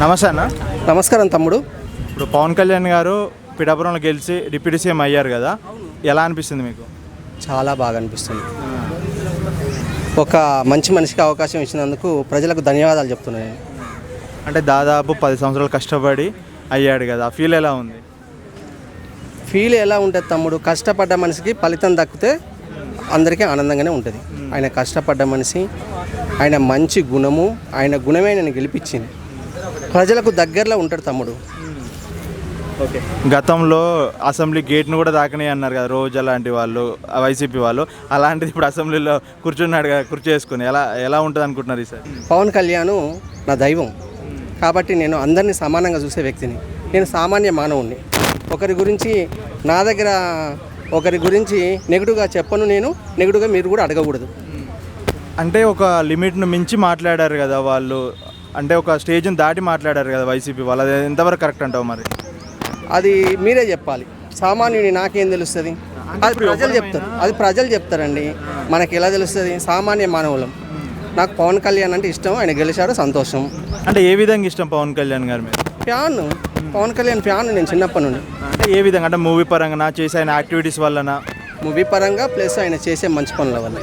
నమస్తే అన్న. నమస్కారం తమ్ముడు. ఇప్పుడు పవన్ కళ్యాణ్ గారు పిఠాపురంలో గెలిచి డిప్యూటీ సీఎం అయ్యారు కదా ఎలా అనిపిస్తుంది మీకు? చాలా బాగా అనిపిస్తుంది. ఒక మంచి మనిషికి అవకాశం ఇచ్చినందుకు ప్రజలకు ధన్యవాదాలు చెప్తున్నాను నేను. అంటే దాదాపు పది సంవత్సరాలు కష్టపడి అయ్యాడు కదా ఫీల్ ఎలా ఉంది? ఫీల్ ఎలా ఉంటుంది తమ్ముడు కష్టపడ్డ మనిషికి ఫలితం దక్కితే అందరికీ ఆనందంగానే ఉంటుంది. ఆయన కష్టపడ్డ మనిషి ఆయన మంచి గుణము ఆయన గుణమే నేను గెలిపించింది. ప్రజలకు దగ్గరలో ఉంటాడు తమ్ముడు. ఓకే. గతంలో అసెంబ్లీ గేట్ను కూడా దాకని అన్నారు కదా రోజు అలాంటి వాళ్ళు వైసీపీ వాళ్ళు. అలాంటిది ఇప్పుడు అసెంబ్లీలో కూర్చున్నాడు కదా కుర్చీ వేసుకుని ఎలా ఎలా ఉంటుంది అనుకుంటున్నారు ఈసారి పవన్ కళ్యాణ్ నా దైవం. కాబట్టి నేను అందరినీ సమానంగా చూసే వ్యక్తిని. నేను సామాన్య మానవుణ్ణి. ఒకరి గురించి నా దగ్గర ఒకరి గురించి నెగిటివ్గా చెప్పను నేను నెగిటివ్గా మీరు కూడా అడగకూడదు. అంటే ఒక లిమిట్ను మించి మాట్లాడారు కదా వాళ్ళు. అంటే ఒక స్టేజ్ని దాటి మాట్లాడారు కదా వైసీపీ వాళ్ళు. అది ఎంతవరకు కరెక్ట్ అంటావు మరి? అది మీరే చెప్పాలి. సామాన్యుని నాకేం తెలుస్తుంది? అది ప్రజలు చెప్తారు. అది ప్రజలు చెప్తారండి. మనకి ఎలా తెలుస్తుంది? సామాన్య మానవులం. నాకు పవన్ కళ్యాణ్ అంటే ఇష్టం ఆయన గెలిచాడు సంతోషం. అంటే ఏ విధంగా ఇష్టం పవన్ కళ్యాణ్ గారు మీరు ఫ్యాన్. పవన్ కళ్యాణ్ ఫ్యాన్ నేను చిన్నప్పటి నుండి. అంటే ఏ విధంగా? అంటే మూవీ పరంగా చేసే ఆయన యాక్టివిటీస్ వలన మూవీ పరంగా ప్లస్ ఆయన చేసే మంచి పనుల వల్ల.